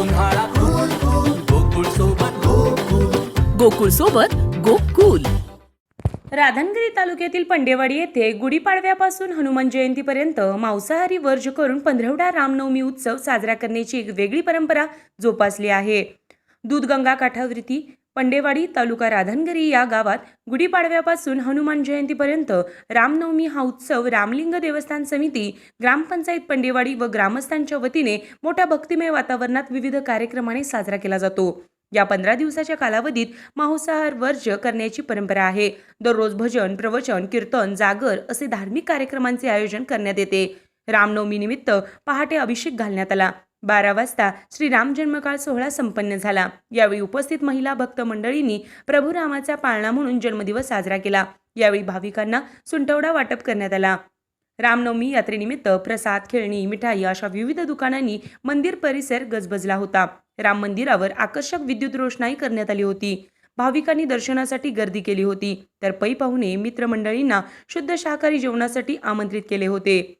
उन्हाळा गोकुळ सोबत गोकुल. गोकुळ सोबत गोकुल. राधनगिरी तालुक्यातील पंडेवाडी येथे गुढीपाडव्यापासून हनुमान जयंतीपर्यंत मांसाहारी वर्ज करून पंधरवडा रामनवमी उत्सव साजरा करण्याची एक वेगळी परंपरा जोपासली आहे. दूधगंगा काठावरती पंडेवाडी तालुका राधनगिरी या गावात गुढीपाडव्यापासून हनुमान जयंतीपर्यंत रामनवमी हा उत्सव रामलिंग देवस्थान समिती ग्रामपंचायत पंडेवाडी व ग्रामस्थांच्या वतीने मोठ्या भक्तिमय वातावरणात विविध कार्यक्रमाने साजरा केला जातो. या पंधरा दिवसाच्या कालावधीत मांसाहार वर्ज्य करण्याची परंपरा आहे. दररोज भजन प्रवचन कीर्तन जागर असे धार्मिक कार्यक्रमांचे आयोजन करण्यात येते. रामनवमीनिमित्त पहाटे अभिषेक घालण्यात आला. बारा वाजता श्री राम जन्मकाळ सोहळा संपन्न झाला. यावेळी उपस्थित महिला भक्त मंडळींनी प्रभू रामाचा पाळणा म्हणून जन्मदिवस साजरा केला. यावेळी भाविकांना सुंटवडा वाटप करण्यात आला. रामनवमी यात्रेनिमित्त प्रसाद खेळणी मिठाई अशा विविध दुकानांनी मंदिर परिसर गजबजला होता. राम मंदिरावर आकर्षक विद्युत रोषणाई करण्यात आली होती. भाविकांनी दर्शनासाठी गर्दी केली होती. तर पै पाहुणे मित्रमंडळींना शुद्ध शाकाहारी जेवणासाठी आमंत्रित केले होते.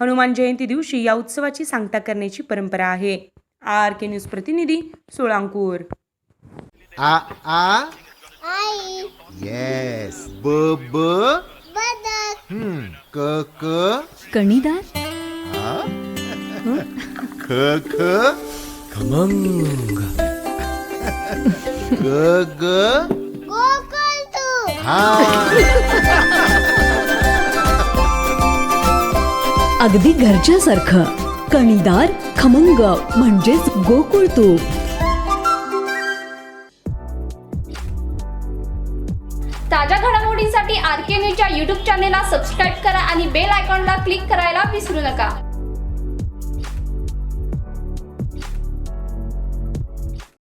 हनुमान जयंती दिवशी या उत्सवाची सांगता करण्याची परंपरा आहे. आर के न्यूज प्रतिनिधी सोळांकूर. आ आ? आई. येस ब ब? बदक. हम्म. क क? कणीदार आ? ख ख? खमंग. ग ग? हा. अगदी घरच्यासारखं. कणीदार खमंग म्हणजेच गोकुळ तूप. ताज्या घडामोडींसाठी आर के न्यूजच्या यूट्यूब चॅनेलला सबस्क्राईब करा आणि बेल आयकॉनला क्लिक करायला विसरू नका.